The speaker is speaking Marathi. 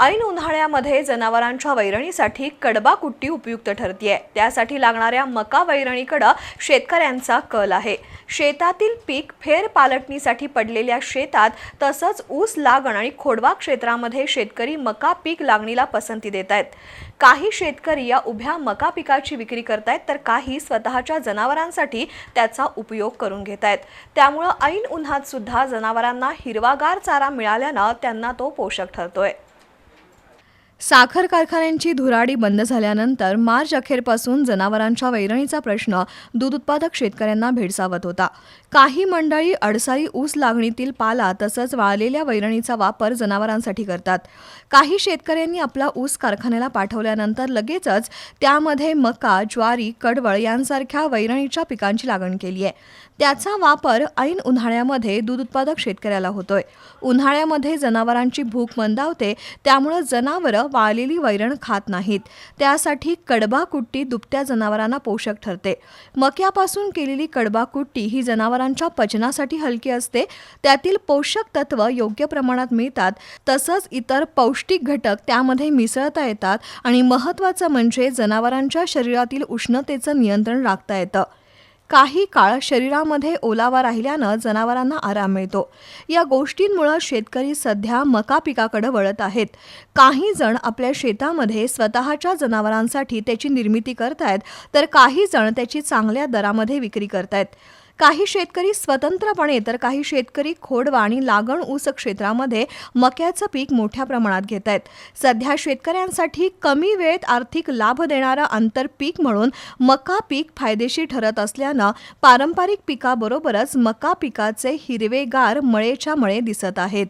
ऐन उन्हाळ्यामध्ये जनावरांच्या वैरणीसाठी कडबा कुट्टी उपयुक्त ठरतीये. त्यासाठी लागणाऱ्या मका वैरणीकडं शेतकऱ्यांचा कल आहे. शेतातील पीक फेर पालटणीसाठी पडलेल्या शेतात तसंच ऊस लागण आणि खोडवा क्षेत्रामध्ये शेतकरी मका पीक लागणीला पसंती देत आहेत काही शेतकरी या उभ्या मका पिकाची विक्री करतायत तर काही स्वतःच्या जनावरांसाठी त्याचा उपयोग करून घेत आहेत त्यामुळं ऐन उन्हात सुद्धा जनावरांना हिरवागार चारा मिळाल्यानं त्यांना तो पोषक ठरतोय. साखर कारखान्यांची धुराडी बंद झाल्यानंतर मार्च अखेरपासून जनावरांच्या वैरणीचा प्रश्न दूध उत्पादक शेतकऱ्यांना भेडसावत होता. काही मंडळी अडसारी ऊस लागणीतील पाला तसंच वाळलेल्या वैरणीचा वापर जनावरांसाठी करतात. काही शेतकऱ्यांनी आपला ऊस कारखान्याला पाठवल्यानंतर लगेचच त्यामध्ये मका ज्वारी कडवळ यांसारख्या वैरणीच्या पिकांची लागण केली आहे. त्याचा वापर ऐन उन्हाळ्यामध्ये दूध उत्पादक शेतकऱ्याला होतोय. उन्हाळ्यामध्ये जनावरांची भूक मंदावते त्यामुळं जनावरं वाळलेली वैरण खात नाहीत. त्यासाठी कडबा कुट्टी दुभत्या जनावरांना पोषक ठरते. मक्यापासून केलेली कडबा कुट्टी ही जनावरांच्या पचनासाठी हलकी असते. त्यातील पोषक तत्व योग्य प्रमाणात मिळतात. तसंच इतर पौष्टिक घटक त्यामध्ये मिसळता येतात आणि महत्त्वाचं म्हणजे जनावरांच्या शरीरातील उष्णतेचं नियंत्रण राखता येतं. काही काळ शरीरामध्ये ओलावा राहिल्यानं जनावरांना आराम मिळतो. या गोष्टींमुळं शेतकरी सध्या मका पिकाकडे वळत आहेत. काही जण आपल्या शेतामध्ये स्वतःच्या जनावरांसाठी त्याची निर्मिती करतायत तर काही जण त्याची चांगल्या दरामध्ये विक्री करतायत. काही शेतकरी स्वतंत्रपणे तर काही शेतकरी खोडवा आणि लागण ऊस क्षेत्रामध्ये मक्याचं पीक मोठ्या प्रमाणात घेत आहेत. सध्या शेतकऱ्यांसाठी कमी वेळेत आर्थिक लाभ देणारं आंतरपीक म्हणून मका पीक फायदेशीर ठरत असल्यानं पारंपरिक पिकाबरोबरच मका पिकाचे हिरवेगार मळेच्या मळे दिसत आहेत.